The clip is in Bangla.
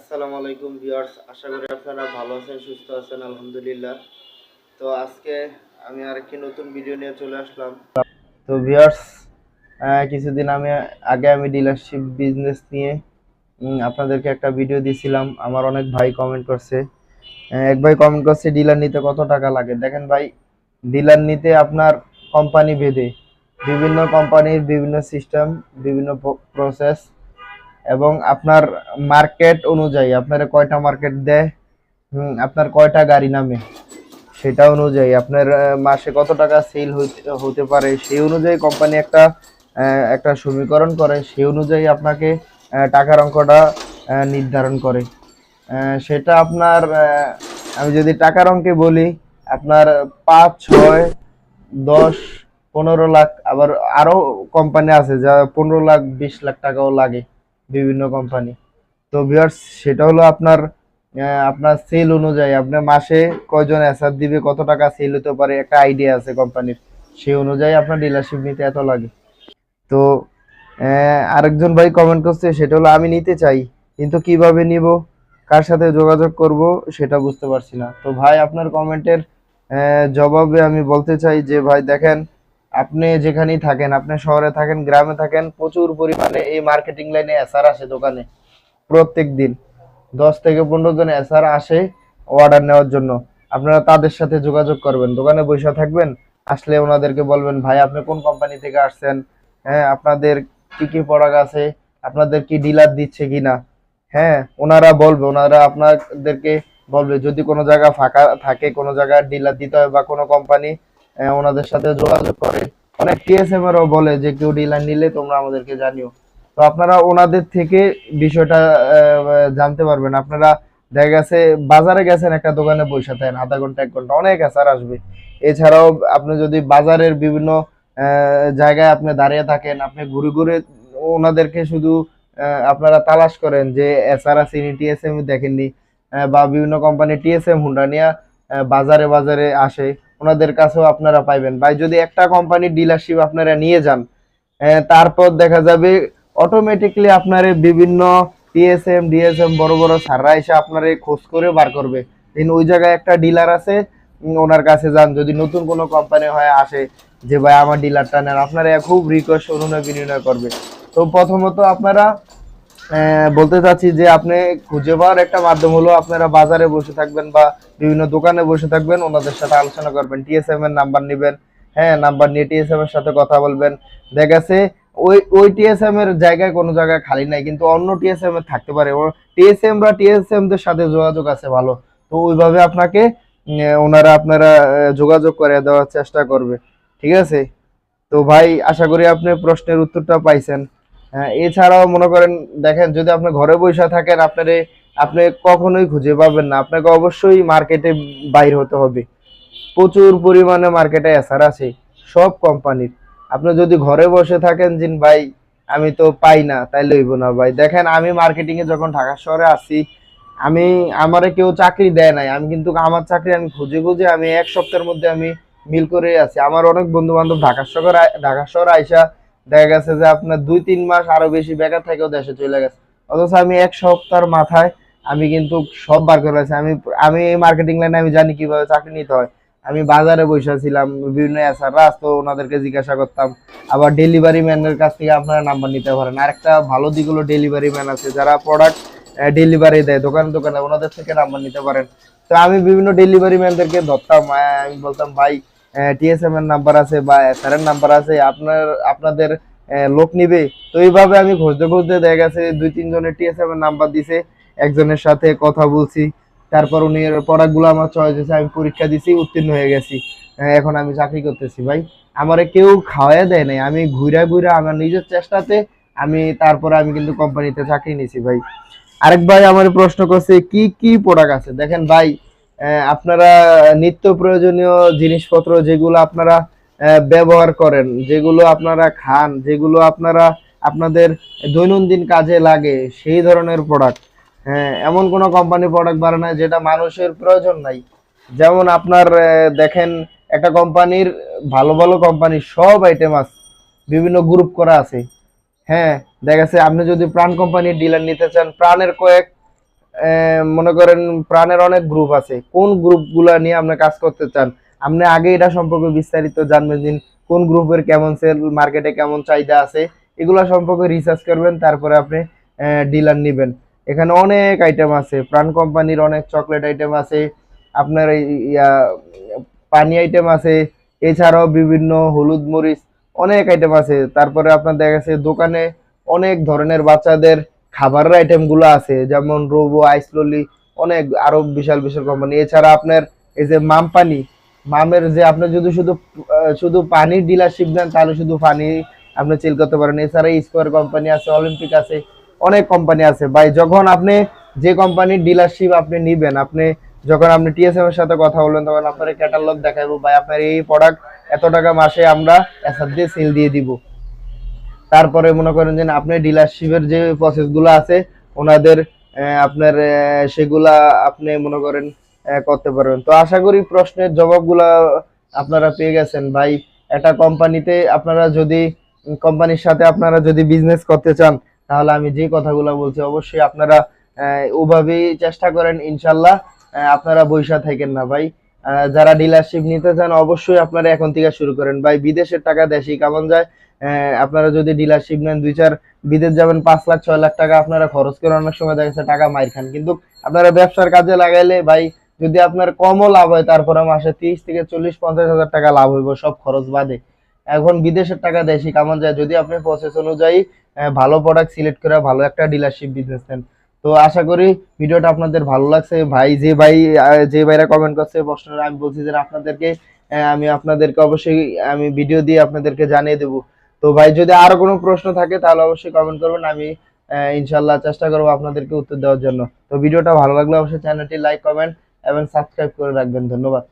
আসসালামু আলাইকুম ভিউয়ার্স, আশা করি আপনারা ভালো আছেন, সুস্থ আছেন, আলহামদুলিল্লাহ। তো আজকে আমি আরেকটি নতুন ভিডিও নিয়ে চলে আসলাম। তো ভিউয়ার্স কিছুদিন আমি আগে আমি ডিলারশিপ বিজনেস নিয়ে আপনাদেরকে একটা ভিডিও দিয়েছিলাম আমার অনেক ভাই কমেন্ট করছে। এক ভাই কমেন্ট করছে ডিলার নিতে কত টাকা লাগে? দেখেন ভাই ডিলার নিতে আপনার কোম্পানি ভেদে বিভিন্ন কোম্পানির বিভিন্ন সিস্টেম বিভিন্ন প্রসেস এবং আপনার মার্কেট অনুযায়ী আপনার কয়টা মার্কেট দেয়? হুম, আপনার কয়টা গাড়ি নামে? সেটা অনুযায়ী আপনার মাসে কত টাকা সেল হতে পারে? সেই অনুযায়ী কোম্পানি একটা একটা সমীকরণ করে। সেই অনুযায়ী আপনাকে টাকার অঙ্কটা নির্ধারণ করে। সেটা আপনার আমি যদি টাকার অঙ্কে বলি আপনার পাঁচ ছয় দশ পনেরো লাখ আবার আরও কোম্পানি আছে যা পনেরো লাখ বিশ লাখ টাকাও লাগে। বিভিন্ন কোম্পানি তো ভিউয়ার্স সেটা হলো আপনার আপনার সেল অনুযায়ী আপনার মাসে কয়জন অ্যাসার দিবে, কত টাকা সেল হতে পারে, একটা আইডিয়া আছে কোম্পানির সেই অনুযায়ী আপনার ডিলারশিপ নিতে এত লাগে। তো আরেকজন ভাই কমেন্ট করছে, সেটা হলো, আমি নিতে চাই, কিন্তু কীভাবে নিব? কার সাথে যোগাযোগ করব? সেটা বুঝতে পারছি না। তো ভাই, আপনার কমেন্টের জবাবে আমি বলতে চাই যে, ভাই, দেখেন আপনি যেখানেই থাকেন, আপনি শহরে থাকেন, গ্রামে থাকেন, প্রচুর পরিমাণে এই মার্কেটিং লাইনে এসআর আসে দোকানে, প্রত্যেক দিন। দশ থেকে পনেরো জন এসআর আসে অর্ডার নেওয়ার জন্য। আপনারা তাদের সাথে যোগাযোগ করবেন, দোকানে বসে থাকবেন, আসলে ওনাদেরকে বলবেন, ভাই, আপনি কোন কোম্পানি থেকে আসছেন? হ্যাঁ আপনাদের কি কি প্রোডাক্ট আছে? আপনাদের কি ডিলার দিচ্ছে কি না হ্যাঁ ওনারা বলবে, ওনারা আপনাদেরকে বলবে, যদি কোনো জায়গা ফাঁকা থাকে, কোনো জায়গায় ডিলার দিতে হয় বা কোনো কোম্পানি ওনাদের সাথে যোগাযোগ করে। অনেক টিএসএম এরও বলে যে, কেউ ডিলার নিলে তোমরা আমাদেরকে জানিও। তো আপনারা ওনাদের থেকে বিষয়টা জানতে পারবেন। আপনারা দেখা গেছে, বাজারে গেছেন একটা দোকানে বসে থাকেন, আধা ঘণ্টা, এক ঘণ্টা। অনেক অ্যাসার আসবে। এছাড়াও আপনি যদি বাজারের বিভিন্ন জায়গায় আপনি দাঁড়িয়ে থাকেন, আপনি ঘুরে ঘুরে ওনাদেরকে শুধু আপনারা তালাশ করেন যে এসআর আসেনি টিএসএম দেখেননি। বা বিভিন্ন কোম্পানি টিএসএম হুন্ডা নিয়ে বাজারে বাজারে আসে। ওনাদের কাছেও আপনারা পাইবেন। ভাই, যদি একটা কোম্পানির ডিলারশিপ আপনারা নিয়ে যান তারপর দেখা যাবে অটোমেটিকলি আপনার বিভিন্ন টিএসএম ডিএসএম বড় বড় সাররা এসে আপনার খোঁজ করে বার করবে। দিন ওই জায়গায় একটা ডিলার আছে ওনার কাছে যান। যদি নতুন কোনো কোম্পানি হয়, আসে যে, ভাই, আমার ডিলারটা নেন। আপনারা খুব রিকোয়েস্ট অনুনয় বিনিময় করবে। তো প্রথমত আপনারা বলতে চাচ্ছি যে আপনি খুঁজে পাওয়ার একটা মাধ্যম হলো আপনারা বাজারে বসে থাকবেন বা বিভিন্ন দোকানে বসে থাকবেন, ওনাদের সাথে আলোচনা করবেন টিএসএম এর নাম্বার নেবেন হ্যাঁ নাম্বার নিয়ে টিএসএম এর সাথে কথা বলবেন। দেখা গেছে, ওই ওই টিএসএম এর জায়গায় কোনো জায়গায় খালি নাই, কিন্তু অন্য টিএসএম এর থাকতে পারে। টিএসএম বা টিএসএম দের সাথে যোগাযোগ আছে ভালো, তো ওইভাবে আপনাকে ওনারা আপনারা যোগাযোগ করে দেওয়ার চেষ্টা করবে। ঠিক আছে? তো ভাই, আশা করি আপনি প্রশ্নের উত্তরটা পাইছেন। এছাড়াও মনে করেন, দেখেন, যদি আপনি ঘরে বসে থাকেন, আপনারে, আপনি কখনোই খুঁজে পাবেন না। আপনাকে অবশ্যই মার্কেটে বাইর হতে হবে। প্রচুর পরিমাণে মার্কেটে এসার আছে, সব কোম্পানির আপনি যদি ঘরে বসে থাকেন, জিন ভাই, আমি তো পাই না, তাই লইব না ভাই। দেখেন, আমি মার্কেটিং এ যখন ঢাকা শহরে আসি আমি, আমারে কেউ চাকরি দেয় নাই। আমি কিন্তু আমার চাকরি আমি খুঁজে খুঁজে আমি এক সপ্তাহের মধ্যে আমি মিল করে আছি। আমার অনেক বন্ধু বান্ধব ঢাকা শহর ঢাকা শহর আইসা দেখা গেছে যে আপনার দুই, তিন মাস আরও বেশি বেকার থেকেও দেশে চলে গেছে। অথচ আমি এক সপ্তাহের মাথায় আমি কিন্তু সব বার করে আছি। আমি আমি এই মার্কেটিং লাইনে আমি জানি কীভাবে চাকরি নিতে হয়। আমি বাজারে বসেছিলাম বিভিন্ন এসাররা আসতো, ওনাদেরকে জিজ্ঞাসা করতাম। আবার ডেলিভারি ম্যানের কাছ থেকে আপনারা নাম্বার নিতে পারেন। আরেকটা ভালো দিক হলো ডেলিভারি ম্যান আছে, যারা প্রোডাক্ট ডেলিভারি দেয় দোকানে দোকানে, ওনাদের থেকে নাম্বার নিতে পারেন। তো আমি বিভিন্ন ডেলিভারি ম্যানদেরকে ধরতাম। আমি বলতাম, ভাই টিএসএম এর নাম্বার আছে বা এসআর এর নাম্বার আছে, আপনার, আপনাদের লোক নিবে। তো এইভাবে আমি খুঁজতে খুঁজতে দেখা গেছে দুই তিন জনের টিএসএম এর নাম্বার দিছে, একজনের সাথে কথা বলছি, তারপর উনি প্রোডাক্টগুলো আমার চয়েস হয়েছে আমি পরীক্ষা দিছি, উত্তীর্ণ হয়ে গেছি। এখন আমি চাকরি করতেছি ভাই। আমারে কেউ খাওয়াই দেয় নাই, আমি ঘুরে ঘুরে আমার নিজের চেষ্টাতে আমি তারপরে আমি কিন্তু কোম্পানিতে চাকরি নিছি ভাই। আরেক ভাই আমার প্রশ্ন করছে, কি কি প্রোডাক্ট আছে? দেখেন ভাই আপনারা নিত্য প্রয়োজনীয় জিনিসপত্র যেগুলো আপনারা ব্যবহার করেন, যেগুলো আপনারা খান, যেগুলো আপনারা আপনাদের দৈনন্দিন কাজে লাগে, সেই ধরনের প্রোডাক্ট হ্যাঁ এমন কোনো কোম্পানি প্রোডাক্ট বানায় না যেটা মানুষের প্রয়োজন নাই। যেমন আপনার দেখেন, একটা কোম্পানির ভালো ভালো কোম্পানির সব আইটেম আছে বিভিন্ন গ্রুপ করা আছে। হ্যাঁ দেখা যাচ্ছে আপনি যদি প্রাণ কোম্পানির ডিলার নিতে চান, প্রাণের কয়েক মনে করেন প্রাণের অনেক গ্রুপ আছে। কোন গ্রুপগুলো নিয়ে আপনি কাজ করতে চান? আপনি আগে এটা সম্পর্কে বিস্তারিত জানবেন যে কোন গ্রুপের কেমন সেল মার্কেটে কেমন চাহিদা আছে। এগুলো সম্পর্কে রিসার্চ করবেন, তারপরে আপনি ডিলার নেবেন। এখানে অনেক আইটেম আছে। প্রাণ কোম্পানির অনেক চকলেট আইটেম আছে। আপনার ইয়া, পানি আইটেম আছে। এছাড়াও বিভিন্ন হলুদ মরিচ, অনেক আইটেম আছে। তারপরে আপনার দেখা গেছে দোকানে অনেক ধরনের বাচ্চাদের খাবারের আইটেমগুলো আছে, যেমন রোবো আইসললি অনেক আরও বিশাল বিশাল কোম্পানি এছাড়া আপনার এই যে মাম পানি, মামের যে আপনি যদি শুধু শুধু পানির ডিলারশিপ নেন, তাহলে শুধু পানি আপনি চেল করতে পারেন। এছাড়া স্কোয়ার কোম্পানি আছে অলিম্পিক আছে, অনেক কোম্পানি আছে। ভাই, যখন আপনি যে কোম্পানির ডিলারশিপ আপনি নিবেন, আপনি যখন আপনি টিএসএম এর সাথে কথা বলবেন, তখন আপনার ক্যাটালগ দেখাবো ভাই, আপনার এই প্রোডাক্ট এত টাকা মাসে আমরা এসআর দিয়ে সেল দিয়ে দিব। তারপরে মনে করেন যে আপনি ডিলারশিপের যে প্রসেসগুলো আছে, ওনাদের আপনার সেগুলা আপনি মনে করেন করতে পারবেন। তো আশা করি প্রশ্নের জবাবগুলা আপনারা পেয়ে গেছেন। ভাই, একটা কোম্পানিতে আপনারা যদি কোম্পানির সাথে আপনারা যদি বিজনেস করতে চান, তাহলে আমি যে কথাগুলো বলছি, অবশ্যই আপনারা ওভাবেই চেষ্টা করেন, ইনশাল্লাহ আপনারা বৈশা থাকেন না। ভাই যারা ডিলারশিপ নিতে চান, অবশ্যই আপনারা এখন থেকে শুরু করেন। ভাই, বিদেশের টাকা দেশেই কেমন যায়। আপনারা যদি ডিলারশিপ নেন, দুই চার বিদেশ যাবেন, পাঁচ লাখ, ছয় লাখ টাকা আপনারা খরচ করে অনেক সময় দেখা যাচ্ছে টাকা মাইর খান। কিন্তু আপনারা ব্যবসার কাজে লাগাইলে, ভাই, যদি আপনার কমও লাভ হয়, তারপরে মাসে তিরিশ থেকে চল্লিশ, পঞ্চাশ হাজার টাকা লাভ হইব, সব খরচ বাদে। এখন বিদেশের টাকা দেশি কেমন যায়। যদি আপনি প্রসেস অনুযায়ী ভালো প্রোডাক্ট সিলেক্ট করে ভালো একটা ডিলারশিপ বিজনেস নেন। তো আশা করি ভিডিওটা আপনাদের ভালো লাগছে। ভাই, যে ভাই যে ভাইরা কমেন্ট করছে প্রশ্নটা আমি বলছি যে আপনাদেরকে আমি আপনাদেরকে অবশ্যই, আমি ভিডিও দিয়ে আপনাদেরকে জানিয়ে দেবো। তো ভাই, যদি আরও কোনো প্রশ্ন থাকে, তাহলে অবশ্যই কমেন্ট করবেন। আমি ইনশাল্লাহ চেষ্টা করব আপনাদেরকে উত্তর দেওয়ার জন্য। তো ভিডিওটা ভালো লাগলে অবশ্যই চ্যানেলটি লাইক কমেন্ট এবং সাবস্ক্রাইব করে রাখবেন। ধন্যবাদ।